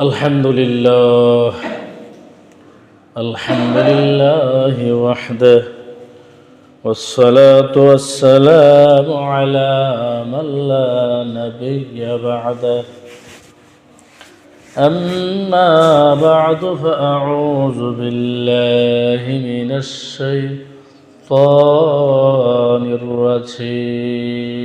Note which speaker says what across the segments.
Speaker 1: الحمد لله. الحمد لله وحده. والصلاة والسلام على من لا نبي بعده. أما بعد فأعوذ بالله من الشيطان الرجيم.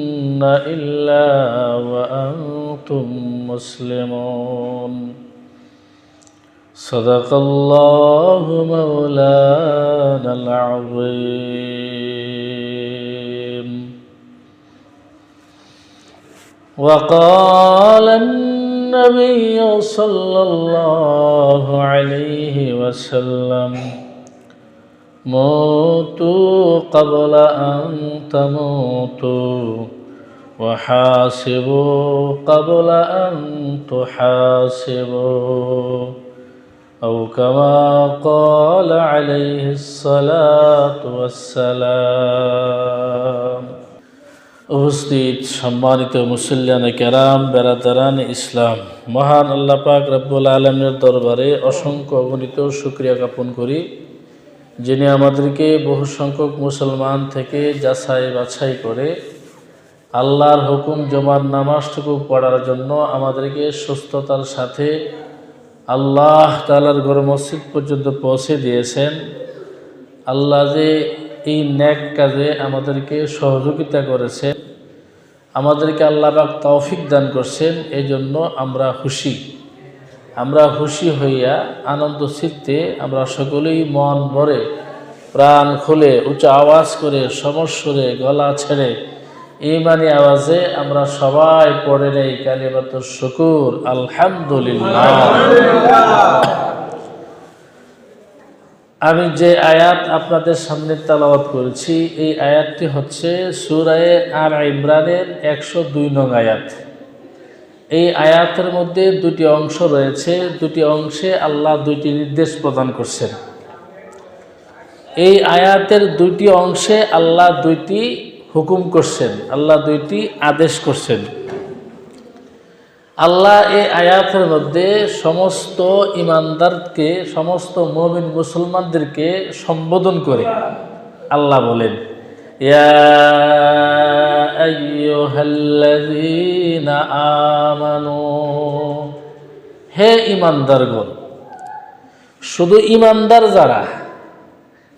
Speaker 1: إلا وأنتم مسلمون. صدق الله مولانا العظيم. وقال النبي صلى الله عليه وسلم موتوا قبل أن تموتوا وحاسبوا قبل أن تحاسبوا أو كما قال عليه الصلاة والسلام উপস্থিত সম্মানিত মুসল্লান কেরাম বেড়াদারান ইসলাম মহান আল্লাহ পাক রব্বুল আলমের দরবারে অসংখ্য অগণিত শুক্রিয়া জ্ঞাপন করি যিনি আমাদেরকে বহু সংখ্যক মুসলমান থেকে যাচাই বাছাই করে আল্লাহর হুকুম জমার নামাজটুকু পড়ার জন্য আমাদেরকে সুস্থতার সাথে আল্লাহ তালার ঘর মসজিদ পর্যন্ত পৌঁছে দিয়েছেন। আল্লাহ যে এই ন্যাক কাজে আমাদেরকে সহযোগিতা করেছেন। আমাদেরকে আল্লাহ পাক তৌফিক দান করছেন এই জন্য আমরা খুশি। আমরা খুশি হইয়া আনন্দ চিত্তে আমরা সকলেই মন ভরে প্রাণ খুলে উচ্চ আওয়াজ করে সমস্বরে গলা ছেড়ে ইমানি আওয়াজে আমরা সবাই পড়ে নেই কালিমাত শুকুর, আলহামদুলিল্লাহ। আমি যে আয়াত আপনাদের সামনে তালাবাত করেছি, এই আয়াতটি হচ্ছে সুরায়ে আর ইমরানের একশো দুই নং আয়াত। এই আয়াতের মধ্যে দুটি অংশ রয়েছে, দুটি অংশে আল্লাহ দুইটি নির্দেশ প্রদান করছেন। এই আয়াতের দুইটি অংশে আল্লাহ দুইটি হুকুম করছেন, আল্লাহ দুইটি আদেশ করছেন। আল্লাহ এই আয়াতের মধ্যে সমস্ত ইমানদারকে, সমস্ত মমিন মুসলমানদেরকে সম্বোধন করে আল্লাহ বলেন আমানু, হে ইমানদারগণ, শুধু ইমানদার যারা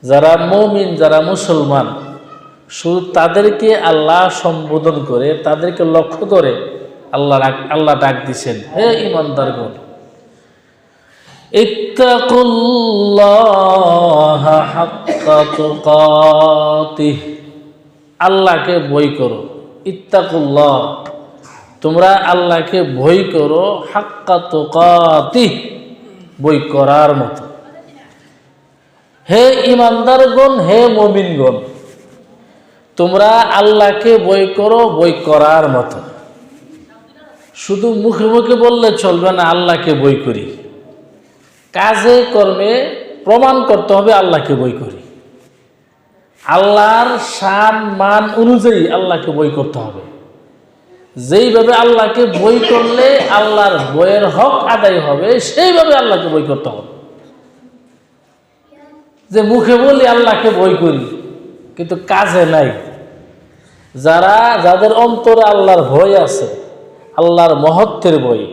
Speaker 1: যারা মমিন, যারা মুসলমান শুধু তাদেরকে আল্লাহ সম্বোধন করে, তাদেরকে লক্ষ্য করে আল্লাহ আল্লাহ ডাক দিছেন। হে ইমানদারগণ আল্লাহকে বই করো। ইত্তাকুল্লাহ, তোমরা আল্লাহকে বই করো হাক্কা তোকাতি বই করার মতো। হে ইমানদার ইমানদারগণ হে মমিনগণ তোমরা আল্লাহকে বই করো, বই করার মতো। শুধু মুখে মুখে বললে চলবে না, আল্লাহকে বই করি। কাজে কর্মে প্রমাণ করতে হবে আল্লাহকে বই করি। আল্লাহর সান মান অনুযায়ী আল্লাহকে বই করতে হবে। যেইভাবে আল্লাহকে বই করলে আল্লাহর বইয়ের হক আদায় হবে, সেইভাবে আল্লাহকে বই করতে হবে। যে মুখে বলি, আল্লাহকে বই করি। কিন্তু কাজে নাই। যারা, যাদের অন্তরে আল্লাহর ভয় আছে, আল্লাহর মহত্বের বই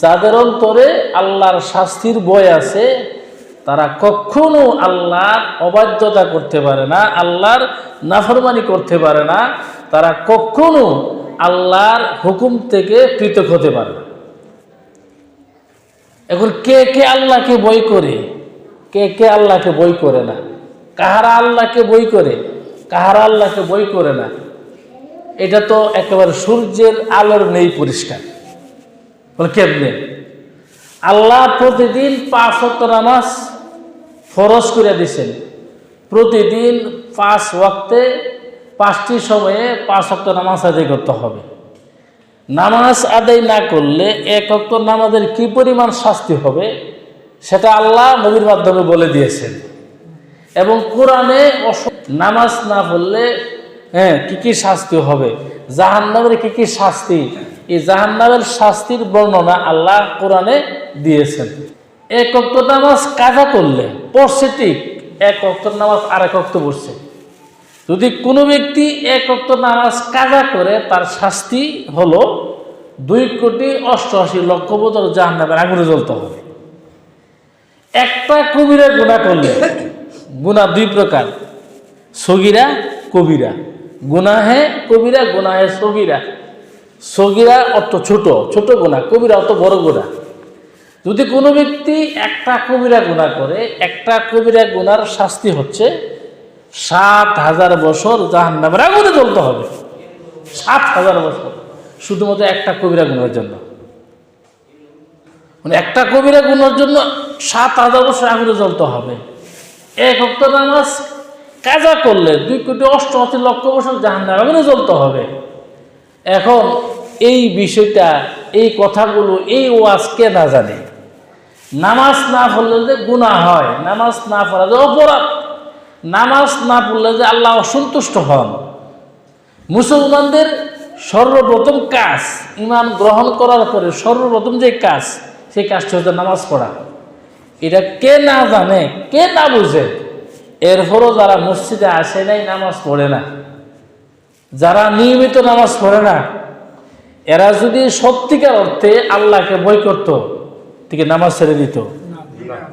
Speaker 1: যাদের অন্তরে আল্লাহর শাস্তির বই আছে, তারা কখনো আল্লাহর অবাধ্যতা করতে পারে না, আল্লাহর নাফরমানি করতে পারে না, তারা কখনো আল্লাহর হুকুম থেকে পৃথক হতে পারে এখন কে কে আল্লাহকে বই করে? কে কে আল্লাহকে বই করে না? কাহারা আল্লাহকে বই করে, কাহারা আল্লাহকে বই করে না। এটা তো একেবারে সূর্যের আলোর নেই পরিষ্কার। বলে কেমনে? আল্লাহ প্রতিদিন পাঁচ ওয়াক্ত নামাজ ফরজ করে দিছেন। প্রতিদিন পাঁচ ওয়াক্তে পাঁচটি সময়ে পাঁচ ওয়াক্ত নামাজ আদায় করতে হবে। নামাজ আদায় না করলে এক অক্ত নামাজের কি পরিমাণ শাস্তি হবে, সেটা আল্লাহ নবীর মাধ্যমে বলে দিয়েছেন। এবং কোরআনে নামাজ না পড়লে হ্যাঁ কি কি শাস্তি হবে? জাহান্নামের কি কি শাস্তি? এই জাহান্নামের শাস্তির বর্ণনা আল্লাহ কোরআনে দিয়েছেন। এক অক্ত নামাজ কাজা করলে, পড়ছে ঠিক, এক অক্ত নামাজ আর এক অক্ত পড়ছে। যদি কোনো ব্যক্তি এক অক্ত নামাজ কাজা করে, তার শাস্তি হলো দুই কোটি অষ্টআশি লক্ষ বছর জাহান্নামের আগুনে জ্বলতে হবে। একটা কবিরা গুণা করলে গুণা দুই প্রকার। সগিরা, কবিরা। গুনাহে কবিরা, গুনাহে সগিরা। সগিরা অত ছোট ছোট গুণা, কবিরা অত বড় গুণা। যদি কোনো ব্যক্তি একটা কবিরা গুণা করে, একটা কবিরা গুনার শাস্তি হচ্ছে সাত হাজার বছর জাহান্নামের আগুনে জ্বলতে হবে। সাত হাজার বছর, শুধুমাত্র একটা কবিরা গুণের জন্য। মানে একটা কবিরা গুণের জন্য সাত হাজার বছর আগুনে জ্বলতে হবে। এক অক্ত নামাজ কাজা করলে দুই কোটি অষ্টআশি লক্ষ বছর জাহান্নাম আগুনে চলতে হবে। এখন এই বিষয়টা, এই কথাগুলো, এই ওয়াজ কে না জানে? নামাজ না পড়লে যে গুণা হয়, নামাজ না পড়া যে অপরাধ, নামাজ না পড়লে যে আল্লাহ অসন্তুষ্ট হন। মুসলমানদের সর্বপ্রথম কাজ, ইমান গ্রহণ করার পরে সর্বপ্রথম যে কাজ, সেই কাজটা হচ্ছে নামাজ পড়া। এটা কে না জানে, কে না বুঝে এরপরও যারা মসজিদে আসে নাই, নামাজ পড়ে না। যারা নিয়মিত নামাজ পড়ে না, এরা যদি সত্যিকার অর্থে আল্লাহকে বই করতো, থেকে নামাজ ছেড়ে দিত।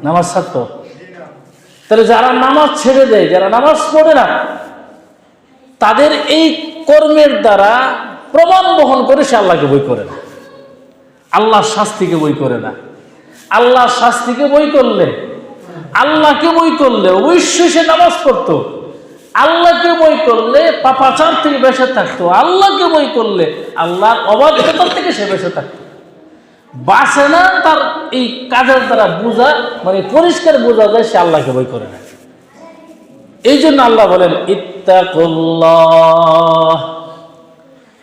Speaker 1: নামাজ ছাড়তো। তাহলে যারা নামাজ ছেড়ে দেয়, যারা নামাজ পড়ে না, তাদের এই কর্মের দ্বারা প্রমাণ বহন করে সে আল্লাহকে বই করে না। আল্লাহর শাস্তিকে বই করে না। আল্লাহর শাস্তিকে বই করলে, আল্লাহকে বই করলে অবশ্যই সে নামাজ পড়তো। আল্লাহকে বই করলে পাপাচার থেকে বেঁচে থাকতো। আল্লাহকে বই করলে আল্লাহর অবাধ্যতার থেকে সে বেঁচে থাকতো। বাসে না তার এই কাজের দ্বারা বোঝা মানে পরিষ্কার বোঝা যায় সে আল্লাহকে বই করে না। এই জন্য আল্লাহ বলেন, ইত্তাকুল্লাহ।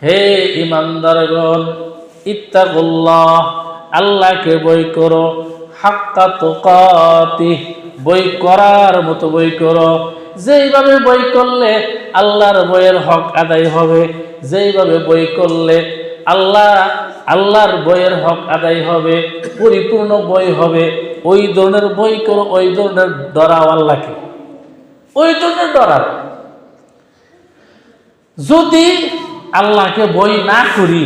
Speaker 1: হে ইমানদারগণ, ইত্তাকুল্লাহ। আল্লাহকে বই করো, হাক্কা তোকাতি, বই করার মতো বই করো। যেইভাবে বই করলে আল্লাহর বইয়ের হক আদায় হবে, যেইভাবে বই করলে আল্লাহ, আল্লাহর বইয়ের হক আদায় হবে, পরিপূর্ণ বই হবে, ওই ধরনের বই করো, ওই ধরনের ডরাও আল্লাহকে। ওই ধরনের ডরাও যদি আল্লাহকে বই না করি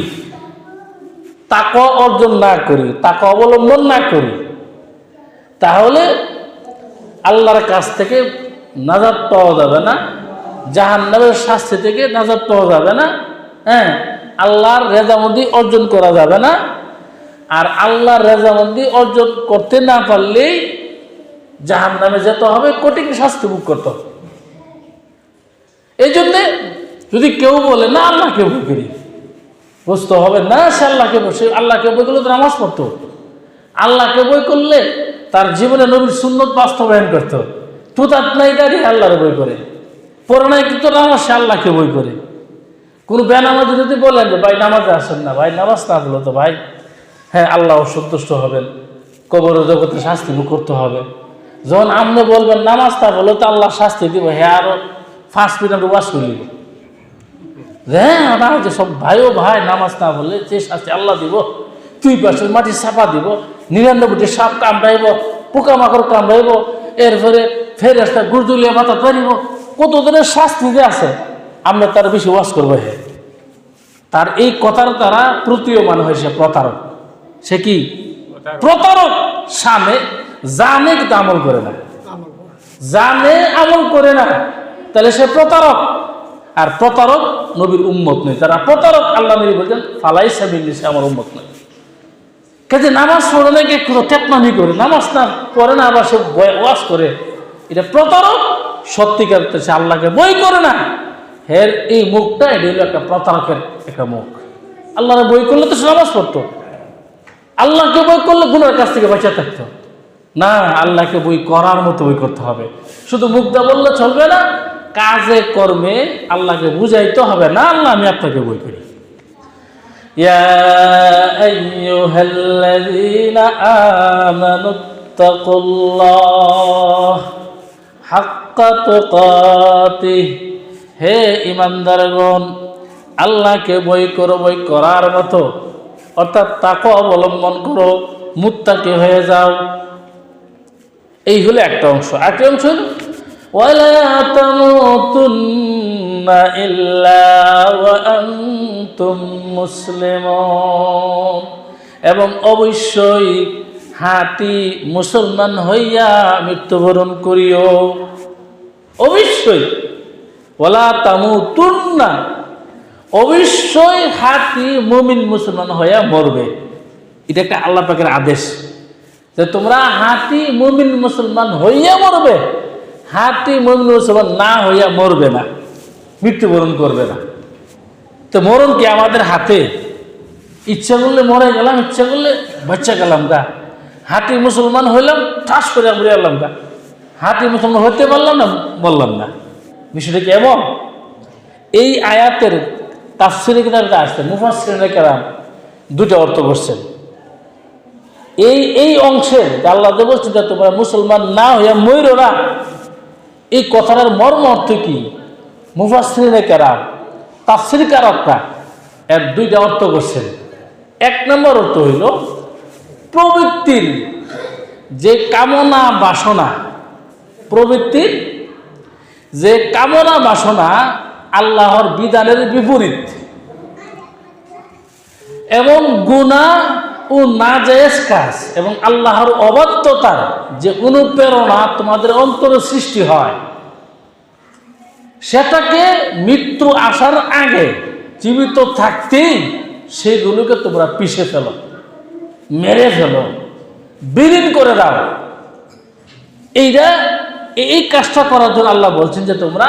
Speaker 1: তাকে অর্জন না করি তাকে অবলম্বন না করি, তাহলে আল্লাহর কাছ থেকে নাজাদ পাওয়া যাবে না, জাহান্নামের শাস্তি থেকে নাজাদ পাওয়া যাবে না হ্যাঁ আল্লাহর রেজামন্দি অর্জন করা যাবে না, আর আল্লাহর রেজামন্দি অর্জন করতে না পারলেই জাহান্নামে যেতে হবে, কঠিন শাস্তি ভোগ করতে হবে। এই জন্যে যদি কেউ বলে, না, আল্লাহকে বই করি। বুঝতে হবে, না, সে আল্লাহকে সে আল্লাহকে বই করলে তো নামাজ পড়তো। আল্লাহকে বই করলে তার জীবনে নবীর সুন্নত বাস্তবায়ন করতো। তুতাত নাই দাঁড়িয়ে আল্লাহর বই করে। পরে কিন্তু নামাজ সে আল্লাহকে বই করে। কোনো বেনামাজি যদি বলেন যে, ভাই, নামাজে আসেন না, ভাই, নামাজ না বলো তো ভাই হ্যাঁ আল্লাহ সন্তুষ্ট হবেন। কবর জগতে শাস্তি করতে হবে। যখন আপনি বলবেন, নামাজ তা বলো তো আল্লাহ শাস্তি দিব হ্যাঁ আরও ফার্স্ট মিনিট ওয়াশ করিব হ্যাঁ না যে সব ভাইও ভাই নামাজ না বললে যে শাস্তি আল্লাহ দিব তুই পাশের মাটি চাপা দিব নিরানব্বইটি সাপ কামড়াইব পোকামাকড় কামড়াইব এরপরে ফের একটা গুরদুলিয়া মাথা পারিব কত ধরনের শাস্তি যে আছে আমরা তার বেশি ওয়াশ করব হে। তার এই কথার দ্বারা প্রতীয়মান হয় সে প্রতারক। সে কি? প্রতারক। সামনে জানে কিন্তু আমল করে না। জানে আমল করে না। তাহলে সে প্রতারক। আর প্রতারক নবীর উম্মত নয়। তারা প্রতারক, আল্লাহ নবী বলছেন ফালাই সাবিল্লি সে আমার উম্মত নয়। কাজে নামাজ পড়ে না কোনো টেকনামি করে? নামাজ না পড়ে না, আবার সে ওয়াশ করে। এটা প্রতারক, সত্যিকার সে আল্লাহকে বই করে না। হের এই মুখটা, এটা হলো একটা প্রতারকের একটা মুখ। আল্লাহর বই করলে তো সে নামাজ পড়তো। আল্লাহকে বই করলে গুণের কাছ থেকে বাঁচা থাকতো। না, আল্লাহকে বই করার মতো বই করতে হবে। শুধু মুখটা বললে চলবে না কাজে, কর্মে আল্লাহকে বুঝাইতে হবে না, আল্লাহ আমি আপনাকে বই করি হে ইমানদার গণ আল্লাহকে বই করো, বই করার মতো। অর্থাৎ তাকে অবলম্বন করো, মুত্তাকে হয়ে যাও। এই হলো একটা অংশ। আরেকটি অংশ ولا تموتن إلا وأنتم মুসলিমুন এবং অবশ্যই হাতি মুসলমান হইয়া মৃত্যুবরণ করিও অবশ্যই ওলা তামুতুন্না অবশ্যই হাতি মুমিন মুসলমান হইয়া মরবে এটা একটা আল্লাহ পাকের আদেশ যে তোমরা হাতি মুমিন মুসলমান হইয়া মরবে হাতি মুমিন মুসলমান না হইয়া মরবে না, মৃত্যুবরণ করবে না। তো মরণ কি আমাদের হাতে? ইচ্ছা করলে মরে গেলাম, ইচ্ছা করলে বাচ্চা গেলাম গা। হাতি মুসলমান হইলাম, ঠাস করে মরে গেলাম গা। হাতি মুসলমান হতে পারলাম না বললাম না। বিষয়টা কি এমন? এই আয়াতের তাফসিরে কিতাবটা আসছে? মুফাসিরে কেরাম দুটো অর্থ করছেন। এই এই অংশে আল্লাহ বলছে তোমরা মুসলমান না হইয়া ময়ূর না এই কথাটার মর্ম অর্থ কি? মুফাসিরে কেরাম, তাফসির কারকটা এর দুইটা অর্থ করছেন। এক নম্বর অর্থ হইল, প্রবৃত্তির যে কামনা বাসনা, প্রবৃত্তির যে কামনা বাসনা আল্লাহর বিধানের বিপরীত। এবং গুণা ও না নাজায়েজ কাজ এবং আল্লাহর অবাধ্যতার যে অনুপ্রেরণা তোমাদের অন্তরে সৃষ্টি হয়, সেটাকে মৃত্যু আসার আগে জীবিত থাকতেই সেগুলোকে তোমরা পিষে ফেলো, মেরে ফেলো, বিলীন করে দাও। এইটা, এই কাজটা করার জন্য আল্লাহ বলছেন যে তোমরা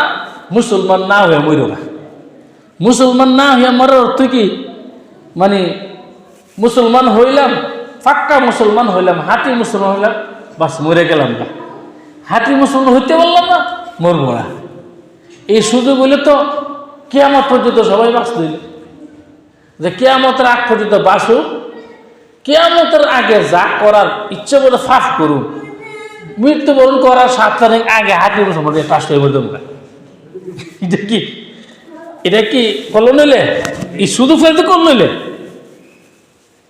Speaker 1: মুসলমান না হয়ে মরো না। মুসলমান না হয়ে মরার অর্থ কি? মানে মুসলমান হইলাম ফাক্কা মুসলমান হইলাম, হাতি মুসলমান হইলাম, বাস মরে গেলাম না। হাতি মুসলমান হইতে পারলাম না, মরবো না। এই সুযোগ হইলে তো কেয়ামত পর্যন্ত সবাই বাঁচত যে কেয়ামতের আগ পর্যন্ত বাসুক কেয়ামতের আগে যা করার ইচ্ছে বলে ফাঁস করুন মৃত্যুবরণ করার সাত তারিখ আগে হাতি মুসলমান পাশ করে বলতে এটা কি? এটা কি করল নইলে? এই শুধু ফেলতে করল নইলে?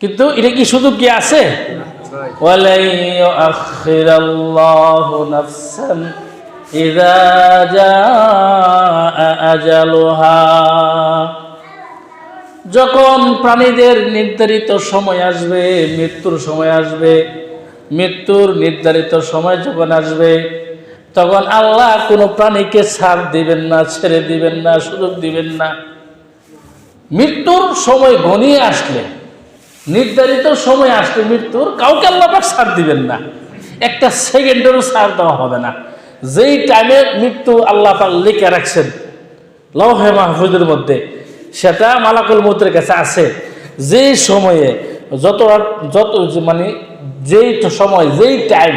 Speaker 1: কিন্তু এটা কি শুধু কি আছে? যখন প্রাণীদের নির্ধারিত সময় আসবে, মৃত্যুর সময় আসবে, মৃত্যুর নির্ধারিত সময় যখন আসবে, তখন আল্লাহ কোনো প্রাণীকে ছাড় দিবেন না, ছেড়ে দিবেন না, সুযোগ দিবেন না। মৃত্যুর সময় ঘনিয়ে আসলে নির্ধারিত সময় আসবে মৃত্যুর, কাউকে আল্লাহ পাক ছাড় দিবেন না। একটা সেকেন্ডেরও ছাড় দেওয়া হবে না। যেই টাইমে মৃত্যু আল্লাহ পাক লিখে রাখছেন, লৌহে মাহফুজের মধ্যে, সেটা মালাকুল মৌতের কাছে আছে। যেই সময়ে যত যত মানে যেই সময়, যেই টাইম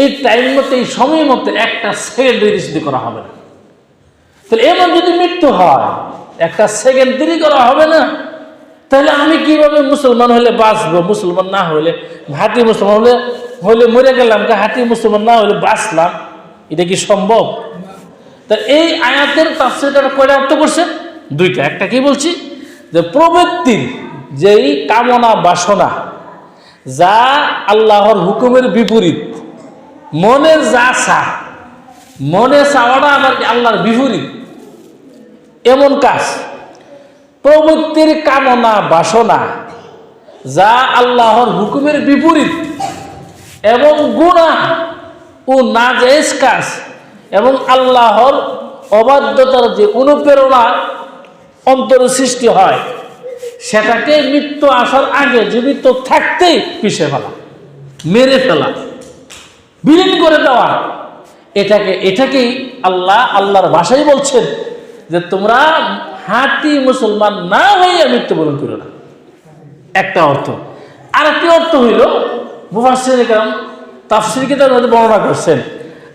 Speaker 1: এই টাইম মতো, এই সময় মতো একটা সেকেন্ড দেরি করা হবে না। তাহলে এমন যদি মৃত্যু হয়, একটা সেকেন্ড দেরি করা হবে না তাহলে আমি কীভাবে মুসলমান হলে বাঁচবো? মুসলমান না হলে, হাতি মুসলমান হলে হলে মরে গেলাম হাতি মুসলমান না হলে বাঁচলাম? এটা কি সম্ভব? তা এই আয়াতের তাফসিরটা কয়টা অর্থ করছে? দুইটা। একটা কি বলছি? যে প্রবৃত্তির যেই কামনা বাসনা, যা আল্লাহর হুকুমের বিপরীত, মনে যা চা, মনে চাওয়াটা আমার আল্লাহর বিপরীত? এমন কাজ। প্রবৃত্তির কামনা, বাসনা, যা আল্লাহর হুকুমের বিপরীত এবং গুণা ও নাজেজ কাজ এবং আল্লাহর অবাধ্যতার যে অনুপ্রেরণা অন্তরে সৃষ্টি হয়, সেটাকে মৃত্যু আসার আগে জীবিত থাকতেই পিষে ফেলা, মেরে ফেলা, বিলীন করে দেওয়া। এটাকে, এটাকেই আল্লাহ, আল্লাহর ভাষাই বলছেন যে তোমরা হাতি মুসলমান না হইয়া মৃত্যুবরণ করো না। একটা অর্থ। আর একটি অর্থ হইল মুফাসির কারণ মধ্যে বর্ণনা করছেন।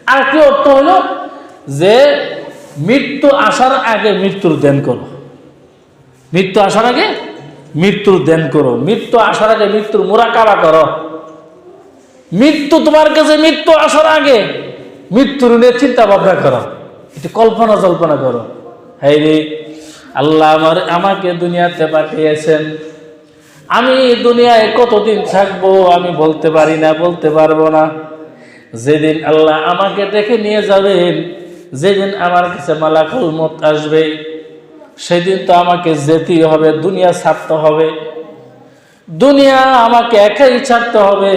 Speaker 1: আর একটি অর্থ হইল যে, মৃত্যু আসার আগে মৃত্যুর দেন করো। মৃত্যু আসার আগে মৃত্যুর দেন করো। মৃত্যু আসার আগে মৃত্যুর মোরাকাবা করো। মৃত্যু তোমার কাছে মৃত্যু আসার আগে মৃত্যুর নিয়ে চিন্তা ভাবনা করো। একটু কল্পনা জল্পনা করো। হ্যাঁ রে আল্লাহ আমার, আমাকে দুনিয়াতে পাঠিয়েছেন। আমি দুনিয়ায় কতদিন থাকব আমি বলতে পারি না, বলতে পারব না। যেদিন আল্লাহ আমাকে দেখে নিয়ে যাবেন, যেদিন আমার কাছে মালাকুল মত আসবে, সেদিন তো আমাকে যেতেই হবে, দুনিয়া ছাড়তে হবে। দুনিয়া আমাকে একাই ছাড়তে হবে।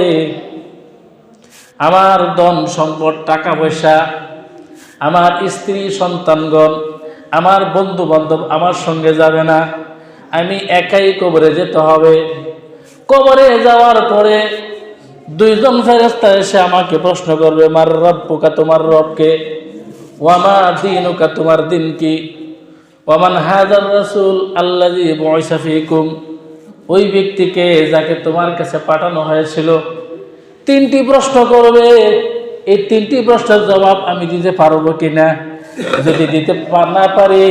Speaker 1: আমার ধন সম্পদ, টাকা পয়সা, আমার স্ত্রী, সন্তানগণ আমার বন্ধু বান্ধব আমার সঙ্গে যাবে না। আমি একাই কবরে যেতে হবে। কবরে যাওয়ার পরে দুইজন ফেরেস্তা এসে আমাকে প্রশ্ন করবে, মার রব পোকা তোমার রবকে? ওয়ামা দিন ওকা তোমার দিন কি? ওয়ামান হাজার রসুল আল্লাজি বয়সাফিকুম ওই ব্যক্তিকে যাকে তোমার কাছে পাঠানো হয়েছিল, তিনটি প্রশ্ন করবে। এই তিনটি প্রশ্নের জবাব আমি দিতে পারব কিনা? যদি দিতে না পারি,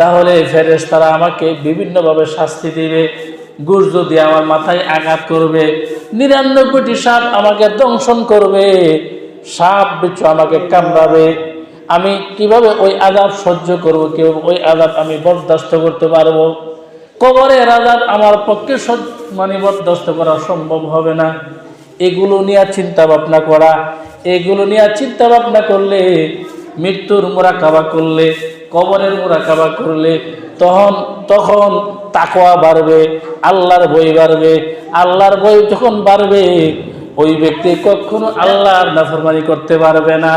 Speaker 1: তাহলে ফেরেস তারা আমাকে বিভিন্নভাবে শাস্তি দিবে গুর যদি আমার মাথায় আঘাত করবে নিরানব্বইটি সাপ আমাকে দংশন করবে, সাপ বিচ্ছু আমাকে কামড়াবে। আমি কীভাবে ওই আদাব সহ্য করব? কেউ ওই আদাব আমি বরদাস্ত করতে পারব? কবরের আজাব আমার পক্ষে মানে বরদাস্ত করা সম্ভব হবে না। এগুলো নিয়ে চিন্তা ভাবনা করা। এগুলো নিয়ে চিন্তা ভাবনা করলে মৃত্যুর মোরাকাবা করলে, কবরের মোরাকাবা করলে তখন তখন তাকোয়া বাড়বে, আল্লাহর বই বাড়বে। আল্লাহর বই যখন বাড়বে, ওই ব্যক্তি কখনো আল্লাহর নাফরমানি করতে পারবে না।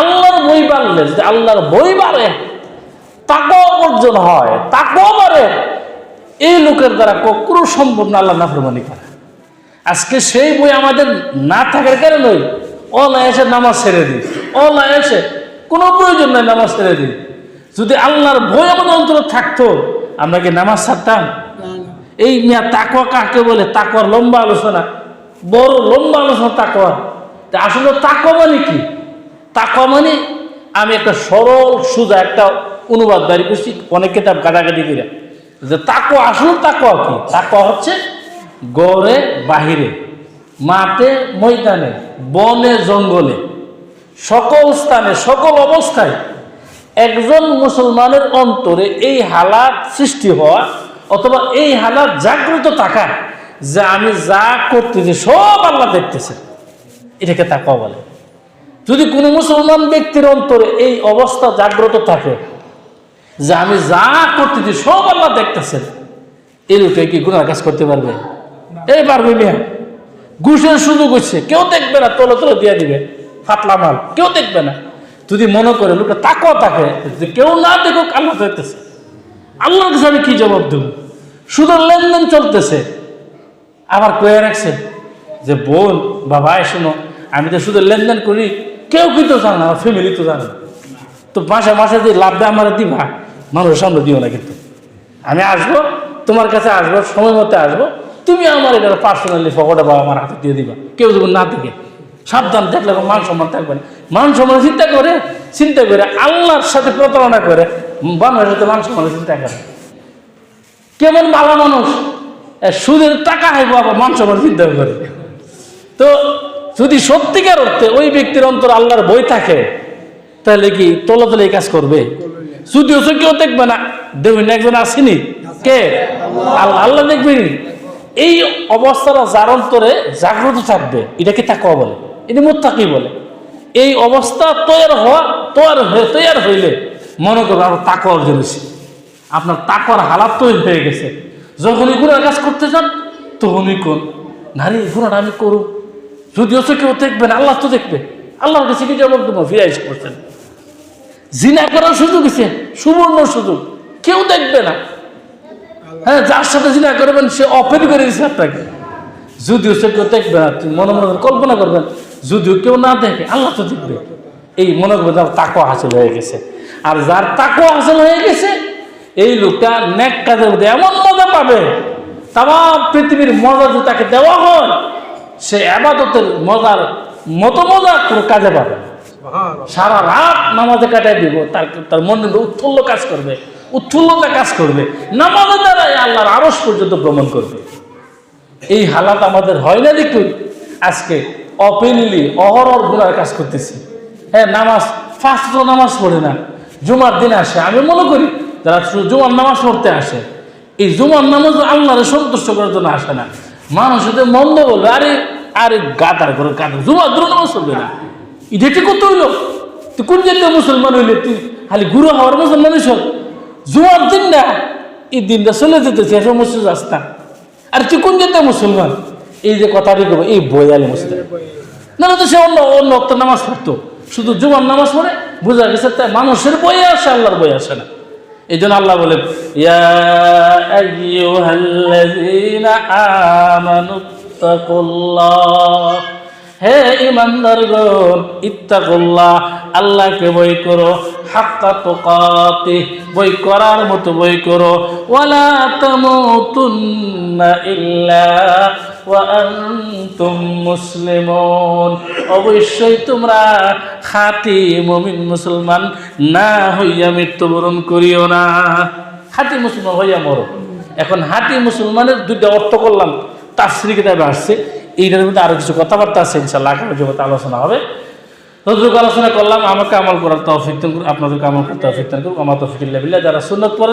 Speaker 1: আল্লাহর বই বাড়লে, যদি আল্লাহর বই বাড়ে তাকও অর্জন হয় তাকও বাড়ে, এই লোকের দ্বারা কখনো সম্ভব না আল্লাহ নাফরমানি করা। আজকে সেই বই আমাদের না থাকার কারণে অলা এসে নামাজ ছেড়ে দিই। অলা এসে কোনো প্রয়োজন নাই নামাজ ছেড়ে দিই। যদি আল্লাহর ভয় আমাদের অন্তরে থাকতো, আমরা কি নামাজ ছাড়তাম? এই মিয়া তাকওয়া কাকে বলে? তাকওয়ার লম্বা আলোচনা। বড় লম্বা আলোচনা তাকওয়া। তা আসলে তাকওয়া মানে কি? তাকওয়া মানে আমি একটা সরল, সোজা একটা অনুবাদ বাড়ি করছি, অনেক কিতাব গাদাগাদি করে। যে তাকওয়া, আসলে তাকওয়া কি? তাকওয়া হচ্ছে গড়ে বাহিরে। মাঠে ময়দানে, বনে, জঙ্গলে, সকল স্থানে, সকল অবস্থায় একজন মুসলমানের অন্তরে এই হালাত সৃষ্টি হওয়া অথবা এই হালাত জাগ্রত থাকা যে আমি যা করতেছি সব আল্লাহ দেখতেছে এটাকে তাকাও বলে। যদি কোনো মুসলমান ব্যক্তির অন্তরে এই অবস্থা জাগ্রত থাকে যে আমি যা করতেছি সব আল্লাহ দেখতেছেন এই লোকে কি গুণার কাজ করতে পারবে? এই পারবে মিয়া। ঘুষের সুযোগ হচ্ছে কেউ দেখবে না, তলে তলে দিয়ে দিবে, ফাটলা মাল। কেউ দেখবে না। যদি মনে করে লোকটা তাকও তাকে যে কেউ না দেখুক, আল্লাহ দেখতেছে। আল্লাহর কাছে আমি কি জবাব দেব? শুধু লেনদেন চলতেছে। আবার কয়ে রাখছে যে, বোন বা ভাই শোনো, আমি তো শুধু লেনদেন করি। কেউ কিন্তু জানে না, আমার ফ্যামিলি তো জানে না। তো মাসে মাসে যে লাভ দেয় আমার দিবা, মানুষের সামনে দিও না কিন্তু। আমি আসব, তোমার কাছে আসব, সময় মতো আসব তুমি আমার এটা পার্সোনালি ফকটা বা আমার হাতে দিয়ে দিবা। কেউ যখন না থেকে সাবধান দেখলে মান সম্মান থাকবে না। মান সম্মান চিন্তা করে চিন্তা করে আল্লাহর সাথে প্রতারণা করে বাংলার সাথে মান সম্মান চিন্তা করে। কেমন ভালো মানুষ? সুদের টাকা হাইব আবার মান সম্মান চিন্তা করে। তো যদি সত্যিকার অর্থে ওই ব্যক্তির অন্তর আল্লাহর বই থাকে, তাহলে কি তলে তলে এই কাজ করবে? যদিও কেউ দেখবে না। দেখবেন একজন আসেনি। কে? আল্লাহ দেখবেন? এই অবস্থাটা যার অন্তরে জাগ্রত থাকবে। এটাকে তাকুয়া বলে? এটা মোত্তাকি বলে। এই অবস্থা তৈরি হওয়া তৈরি হয়ে তৈরি হইলে মনে করবেন আপনার তাকুয়া অর্জন হয়েছে। আপনার তাকুয়ার হালাত তৈরি হয়ে গেছে। যখনই গুণার কাজ করতে চান তখনই কোন, নারী গুণাটা আমি করুক যদিও সে কেউ দেখবে না, আল্লাহ তো দেখবে। আল্লাহর কাছে জবাব দেবো? ফিরাইস করছেন জিনা করার সুযোগ আছে সুবর্ণ সুযোগ। কেউ দেখবে না। হ্যাঁ যার সাথে জিনা করবেন সে অপেন করে দিচ্ছে আপনাকে যদিও সে কেউ দেখবে না মনে মনে কল্পনা করবেন যদিও কেউ না দেখে আল্লাহ তো দেখবে। এই মনে করবেন তাকে হাসিল হয়ে গেছে। আর যার তাকু হাসিল হয়ে গেছে এই লোকটা নেক কাজের মধ্যে এমন মজা পাবে। তাম পৃথিবীর মজা যদি তাকে দেওয়া হয় সে আবাদতের মজার মতো মজা কোনো কাজে পাবে সারা রাত নামাজে কাটাই দিব তার তার মনে উৎফুল্ল কাজ করবে। উৎফুল্লতা কাজ করবে। নামাজের দ্বারাই আল্লাহর আরস পর্যন্ত ভ্রমণ করবে। এই হালাত আমাদের হয় না দেখুন। আজকে অপেনলি অহরর গুণার কাজ করতেছি। হ্যাঁ নামাজ, ফার্স্ট নামাজ পড়ে না। জুমার দিন আসে। আমি মনে করি যারা জুমার নামাজ পড়তে আসে, এই জুমার নামাজ আল্লাহরে সন্তুষ্ট করার জন্য আসে না। মানুষ যদি মন্দ বলবে আরে আরে, গাদার করে গাদা। জুমার দূর নামাজ পড়বে না। এটা করতে হইল। তুই কোন জাতীয় মুসলমান হইলে তুই খালি গুরু হওয়ার মুসলমান হইস জুমার দিন না, এই দিনটা চলে যেতেছে এসব মুসলিম রাস্তা। আর কোন জাতীয় মুসলমান? এই যে কথাটি করব এই বয়ালি মুসলিম না তো সে অন্য অন্য অক্ত নামাজ পড়তো। শুধু জুমার নামাজ পড়ে, বোঝা গেছে তাই মানুষের বই আসে, আল্লাহর বই আসে না। এই জন্য আল্লাহ বলেন ইয়া আমানুত্তাকুল্লাহ হে ইমানদারগণ ইত্তাকুল্লাহ, আল্লাহকে বই করো, হাক্কা তুকাতি, বই করার মতো বই করো। ওয়ালা তামুতুন্না ইল্লা ওয়া আনতুম মুসলিমুন। অবশ্যই তোমরা খাঁটি মুমিন মুসলমান না হইয়া মৃত্যুবরণ করিও না। খাঁটি মুসলমান হইয়া মরো। এখন হাটি মুসলমানের দুইটা অর্থ করলাম, তাফসিরি কিতাবে আসছে। এইটার মধ্যে আরও কিছু কথাবার্তা আছে ইনশাল্লাহ আগামী জগতে আলোচনা হবে। ততটুকু আলোচনা করলাম, আমাকে আমল করার তৌফিক আপনাদেরকে আমল করতে দান করুন আমার তৌফিক যারা সুন্নত